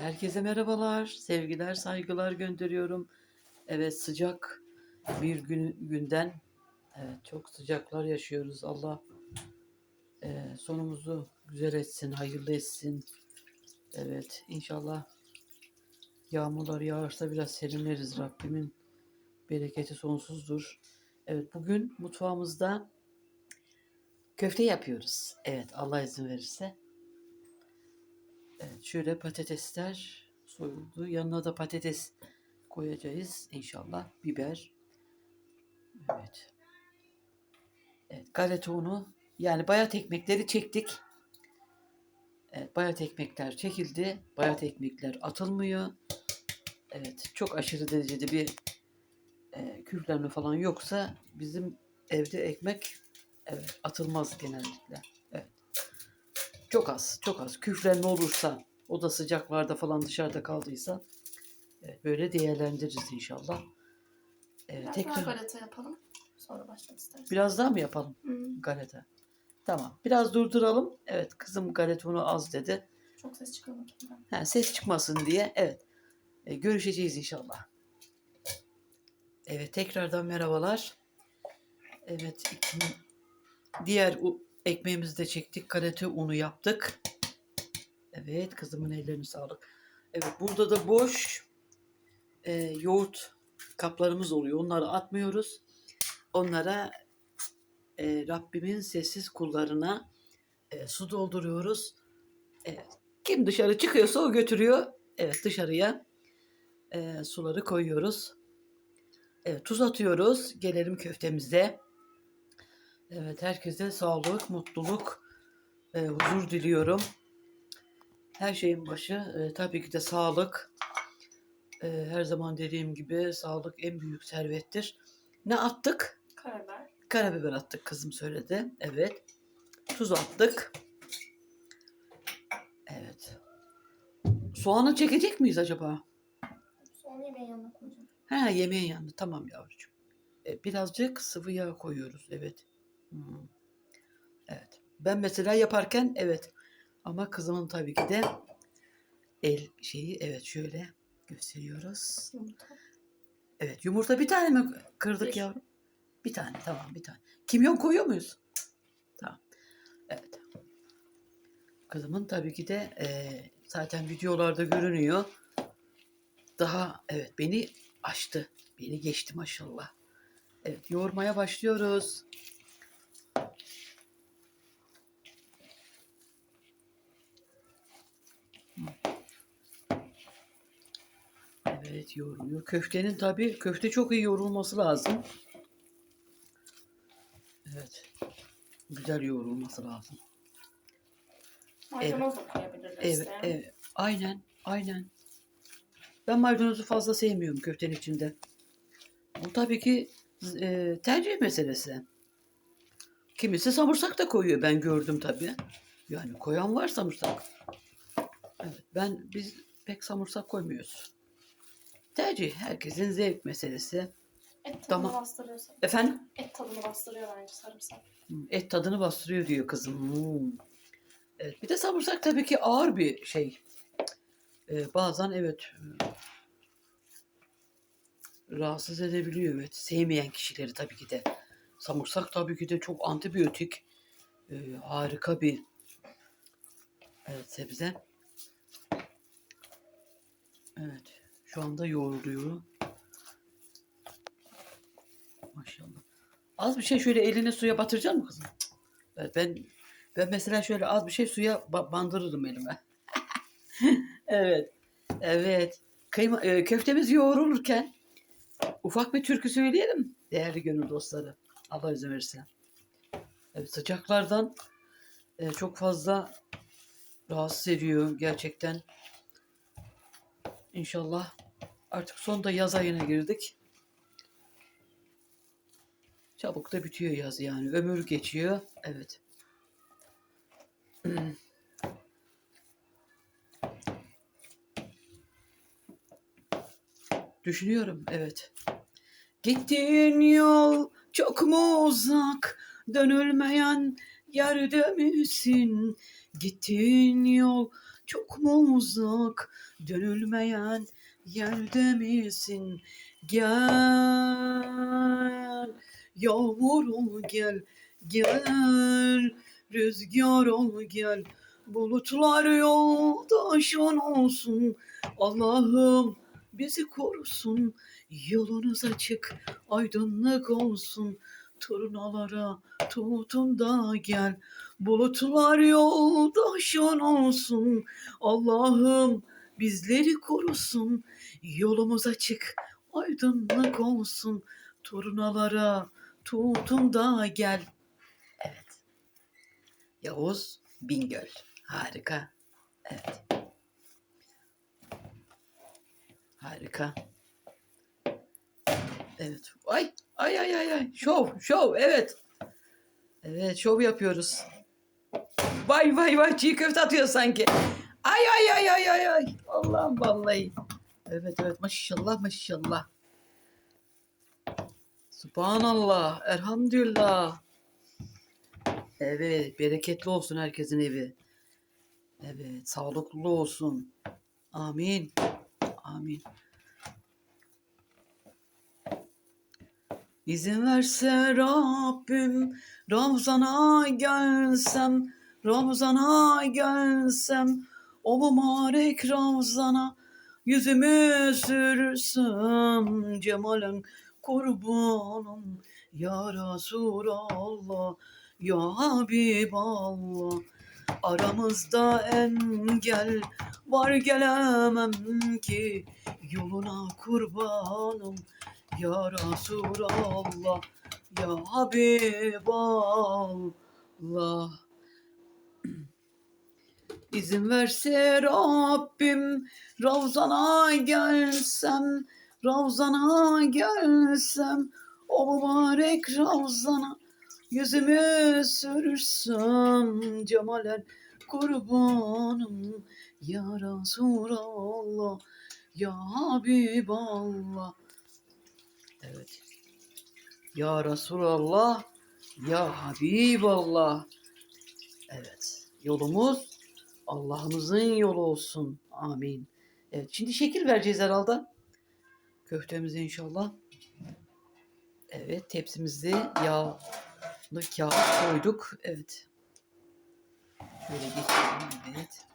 Herkese merhabalar, sevgiler, saygılar gönderiyorum. Evet sıcak bir gün, günden evet, çok sıcaklar yaşıyoruz. Allah e, sonumuzu güzel etsin, hayırlı etsin. Evet inşallah yağmurlar yağarsa biraz serinleriz. Rabbimin bereketi sonsuzdur. Evet bugün mutfağımızda köfte yapıyoruz. Evet Allah izin verirse. Şöyle patatesler soyuldu. Yanına da patates koyacağız inşallah. Biber. Evet. Evet, galeta unu. Yani bayat ekmekleri çektik. Evet, bayat ekmekler çekildi. Bayat ekmekler atılmıyor. Evet, çok aşırı derecede bir e, küflenme falan yoksa bizim evde ekmek evet, atılmaz genellikle. Evet. Çok az, çok az. Küflenme olursa, o da sıcaklarda falan dışarıda kaldıysa evet, böyle değerlendiririz inşallah. Evet, Biraz tekrar daha galeta yapalım. Sonra başlat istersen. biraz daha mı yapalım Hı, galeta? Tamam. Biraz durduralım. Evet, kızım galeta unu az dedi. Çok ses çıkıyor makineden. Ha, ses çıkmasın diye. Evet. E, görüşeceğiz inşallah. Evet, tekrardan merhabalar. Evet, diğer ekmeğimizi de çektik. Galeta unu yaptık. Evet, kızımın ellerine sağlık. Evet, burada da boş e, yoğurt kaplarımız oluyor. Onları atmıyoruz. Onlara e, Rabbimin sessiz kullarına e, su dolduruyoruz. Evet. Kim dışarı çıkıyorsa o götürüyor. Evet dışarıya e, suları koyuyoruz. Evet tuz atıyoruz. Gelelim köftemize. Evet herkese sağlık, mutluluk, e, huzur diliyorum. Her şeyin başı e, tabii ki de sağlık. E, her zaman dediğim gibi sağlık en büyük servettir. Ne attık? Karabiber. Karabiber attık kızım söyledi. Evet. Tuz attık. Evet. Soğanı çekecek miyiz acaba? Sonra yemeğin yanına koyacağım. Ha yemeğin yanında. Tamam yavrucuğum. E, birazcık sıvı yağ koyuyoruz. Evet. Hmm. Evet. Ben mesela yaparken evet. Ama kızımın tabii ki de el şeyi evet şöyle gösteriyoruz. Evet yumurta bir tane mi kırdık yavrum? Bir tane tamam bir tane. Kimyon koyuyor muyuz? Tamam. Evet. Kızımın tabii ki de eee, zaten videolarda görünüyor. Daha evet beni aştı. Beni geçti maşallah. Evet yoğurmaya başlıyoruz. Evet yoğruluyor. Köftenin tabii köfte çok iyi yoğrulması lazım. Evet. Güzel yoğrulması lazım. Maydanoz da koyabilirler Evet, evet. Aynen, aynen. Ben maydanozu fazla sevmiyorum köftenin içinde. Bu tabii ki e, tercih meselesi. Kimisi samırsak da koyuyor. Ben gördüm tabii. Yani koyan var samırsak. Evet, ben biz pek samırsak koymuyoruz. Tercih herkesin zevk meselesi. Et tadını Tamam. bastırıyor. sarımsak. Efendim? Et tadını bastırıyor bence sarımsak. Hmm, Et tadını bastırıyor diyor kızım. Hmm. Evet, bir de samırsak tabii ki ağır bir şey. Ee, bazen evet e, rahatsız edebiliyor evet. Sevmeyen kişileri tabii ki de. Samırsak tabii ki de çok antibiyotik. e, harika bir evet sebze. Evet. Şu anda yoğruluyor. Maşallah. Az bir şey şöyle eline suya batıracak mı kızım? Ben ben mesela şöyle az bir şey suya ba- bandırırım elime. evet. Evet. Kıyma, e, köftemiz yoğrulurken ufak bir türkü söyleyelim değerli gönül dostları. Allah izin verirse. Evet, sıcaklardan e, çok fazla rahatsız ediyor gerçekten. İnşallah artık sonunda yaz ayına girdik. Çabuk da bitiyor yaz yani. Ömür geçiyor. Evet. Düşünüyorum. Evet. Gittiğin yol çok mu uzak? Dönülmeyen yerde misin? Gittiğin yol çok mu uzak dönülmeyen yerde misin? Gel yağmur ol gel. Gel rüzgar ol gel. Bulutlar yoldaşın olsun. Allah'ım bizi korusun. Yolunuz açık aydınlık olsun. Turnalara tutun da gel. Bulutlar yoldaşın olsun. Allah'ım bizleri korusun yolumuz açık aydınlık olsun turnalara tutun da gel evet Yavuz Bingöl harika evet harika Evet. Ay ay ay ay ay. Şov şov evet. Evet şov yapıyoruz. Vay vay vay çiğ köfte atıyor sanki. Ay ay ay ay ay ay. Allah'ım vallahi. Evet evet maşallah maşallah. Subhanallah. Elhamdülillah. Evet bereketli olsun herkesin evi. Evet sağlıklı olsun. Amin. Amin. İzin verse Rabbim Ramzana gelsem Ramzana gelsem O mübarek Ramzana Yüzümü sürsem Cemalen kurbanım. Ya Resulallah Ya Habiballah. Aramızda engel var gelemem ki. Yoluna kurbanım. Ya Resulallah, Ya Habiballah. İzin verse Rabbim Ravzana gelsem, Ravzana gelsem, o mübarek Ravzana yüzümü sürsem cemalen kurbanım ya Resulallah, ya Habiballah. Evet. Ya Resulallah, ya Habiballah. Evet. Yolumuz Allah'ımızın yolu olsun. Amin. Evet. Şimdi şekil vereceğiz herhalde. Köftemizi inşallah. Evet. Tepsimizi yağlı kağıt koyduk. Evet. Şöyle geçelim. Evet.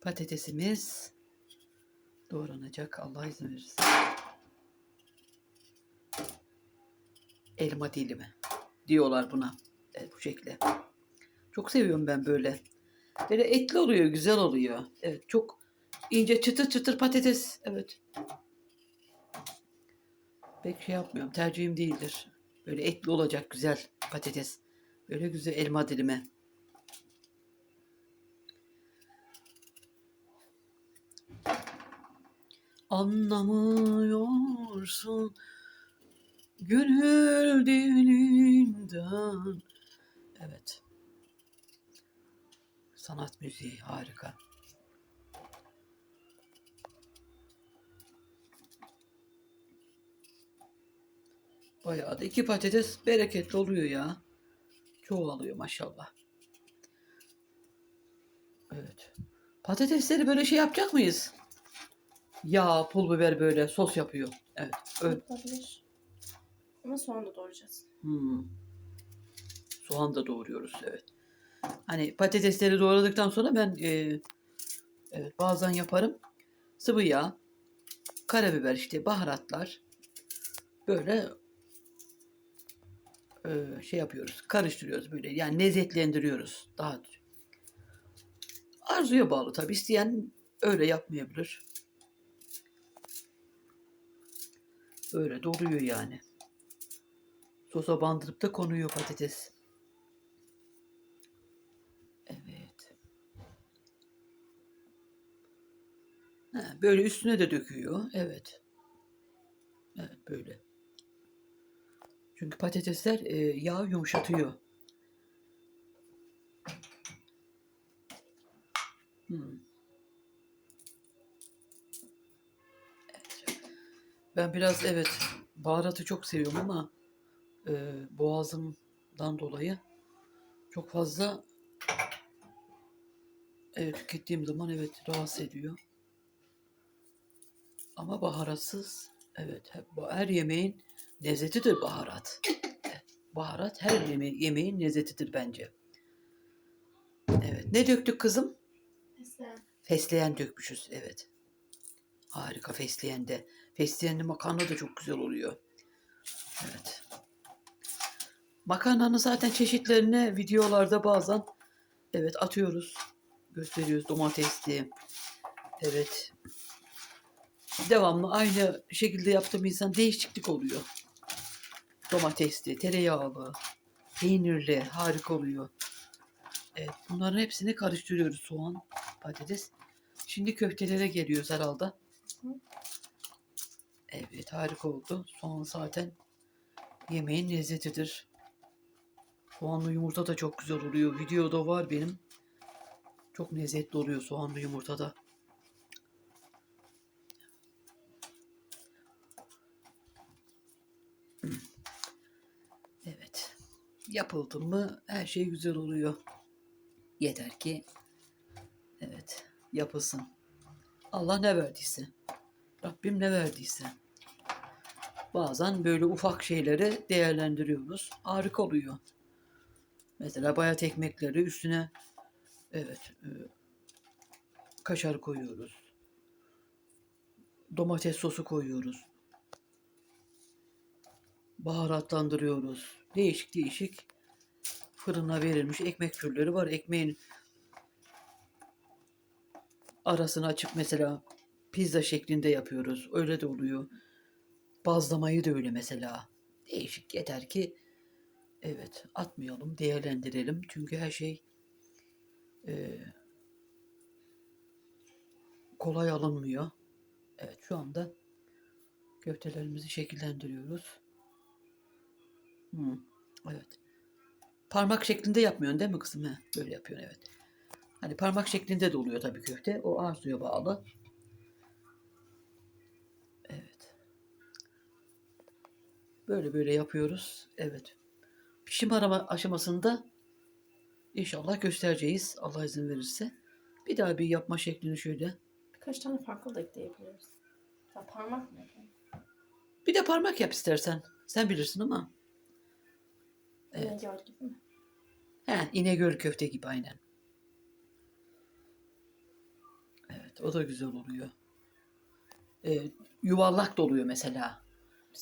Patatesimiz doğranacak. Allah izin verirse. elma dilimi diyorlar buna. Evet, bu şekilde. Çok seviyorum ben böyle. Böyle etli oluyor, güzel oluyor. Evet, çok ince çıtır çıtır patates. Evet. Pek şey yapmıyorum. Tercihim değildir. Böyle etli olacak güzel patates. Böyle güzel elma dilimi. Anlamıyorsun Gönül dilinden. Evet. Sanat müziği harika. Bayağı da iki patates bereketli oluyor ya. Çoğalıyor maşallah. Evet. Patatesleri böyle şey yapacak mıyız? Yağ, pul biber böyle sos yapıyor. Evet. Öyle. Olabilir. Ama soğan da doğrayacağız. Hmm. Soğan da doğruyoruz evet. Hani patatesleri doğradıktan sonra ben e, evet bazen yaparım. Sıvı yağ, karabiber işte baharatlar böyle e, şey yapıyoruz. Karıştırıyoruz böyle. Yani lezzetlendiriyoruz. Daha arzuya bağlı tabii. isteyen öyle yapmayabilir. Öyle doğruyor yani. Sosa bandırıp da konuyor patates. Evet. Böyle üstüne de döküyor. Evet. Evet böyle. Çünkü patatesler e, yağ yumuşatıyor. Hmm. Ben biraz evet baharatı çok seviyorum ama e, boğazımdan dolayı çok fazla Evet, tükettiğim zaman evet rahatsız ediyor. Ama baharatsız. Evet, hep- her yemeğin lezzetidir baharat. Baharat her yeme yemeğin lezzetidir bence. Evet, ne döktük kızım? Mesela Fesleğen dökmüşüz, evet. Harika fesleğen de. Fesleğenli makarna da çok güzel oluyor. Evet. Makarnanın zaten çeşitlerine videolarda bazen evet atıyoruz. Gösteriyoruz domatesli. Evet. Devamlı aynı şekilde yaptığım insan değişiklik oluyor. Domatesli, tereyağlı, peynirli harika oluyor. Evet, bunların hepsini karıştırıyoruz. Soğan, patates. Şimdi köftelere geliyoruz herhalde. Evet harika oldu. Soğan zaten yemeğin lezzetidir. Soğanlı yumurta da çok güzel oluyor. Videoda var benim. Çok lezzetli oluyor soğanlı yumurta da. Evet. Yapıldı mı her şey güzel oluyor. Yeter ki evet yapılsın. Allah ne verdiyse. Rabbim ne verdiyse. Bazen böyle ufak şeyleri değerlendiriyoruz. Harika oluyor. Mesela bayat ekmekleri üstüne evet e, kaşar koyuyoruz. Domates sosu koyuyoruz. Baharatlandırıyoruz. Değişik değişik fırına verilmiş ekmek türleri var. Ekmeğin arasını açıp mesela pizza şeklinde yapıyoruz. Öyle de oluyor. Bazlamayı da öyle mesela. Değişik yeter ki evet atmayalım, değerlendirelim. Çünkü her şey e, kolay alınmıyor. Evet şu anda köftelerimizi şekillendiriyoruz. Hmm, evet. Parmak şeklinde yapmıyorsun değil mi kızım? He, böyle yapıyorsun evet. Hani parmak şeklinde de oluyor tabii köfte. O arzuya bağlı. Evet. Böyle böyle yapıyoruz. Evet. Pişim arama aşamasında inşallah göstereceğiz. Allah izin verirse. Bir daha bir yapma şeklini şöyle. birkaç tane farklı da ekleyebiliriz. Ya parmak mı? Bir de parmak yap istersen. Sen bilirsin ama. Evet. Yağ gibi mi? He, İnegöl köfte gibi aynen. Evet, o da güzel oluyor. Ee, yuvarlak da oluyor mesela.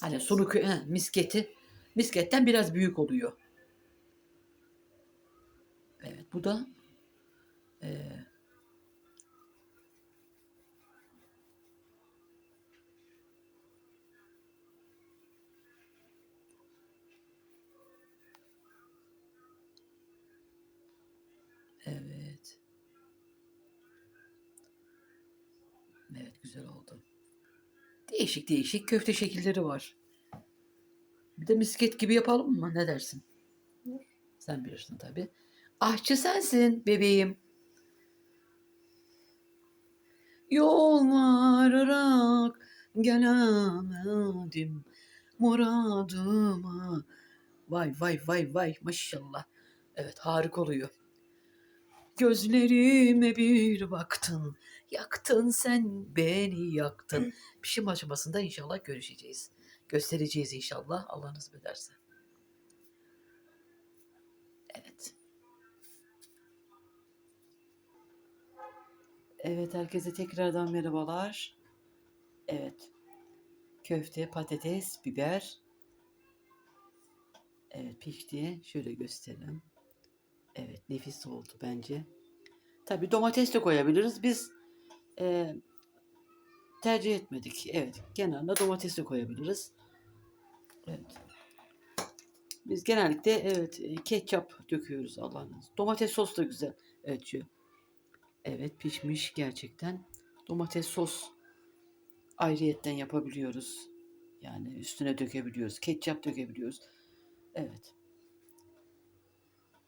Hani Misket. sulu kö- he, misketi. Misketten biraz büyük oluyor. Evet, bu da e, güzel oldu. Değişik değişik köfte şekilleri var. Bir de misket gibi yapalım mı? Ne dersin? Sen bilirsin tabii. Aşçı sensin bebeğim. Yol vararak gelemedim muradıma. Vay vay vay vay maşallah. Evet harika oluyor. Gözlerime bir baktın, yaktın sen beni yaktın. Pişim aşamasında inşallah görüşeceğiz. Göstereceğiz inşallah Allah nasip ederse. Evet. Evet herkese tekrardan merhabalar. Evet. Köfte, patates, biber. Evet pişti. Şöyle gösterelim. Evet nefis oldu bence. Tabii domates de koyabiliriz. Biz e, tercih etmedik. Evet kenarına domates de koyabiliriz. Evet. Biz genellikle evet e, ketçap döküyoruz Allah'ın. Domates sos da güzel. Evet şu. Evet pişmiş gerçekten. Domates sos ayrıyetten yapabiliyoruz. Yani üstüne dökebiliyoruz. Ketçap dökebiliyoruz. Evet.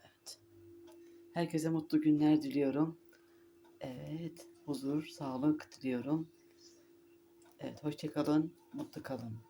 Evet. Herkese mutlu günler diliyorum. Evet. Huzur, sağlık diliyorum. Evet. Hoşçakalın. Mutlu kalın.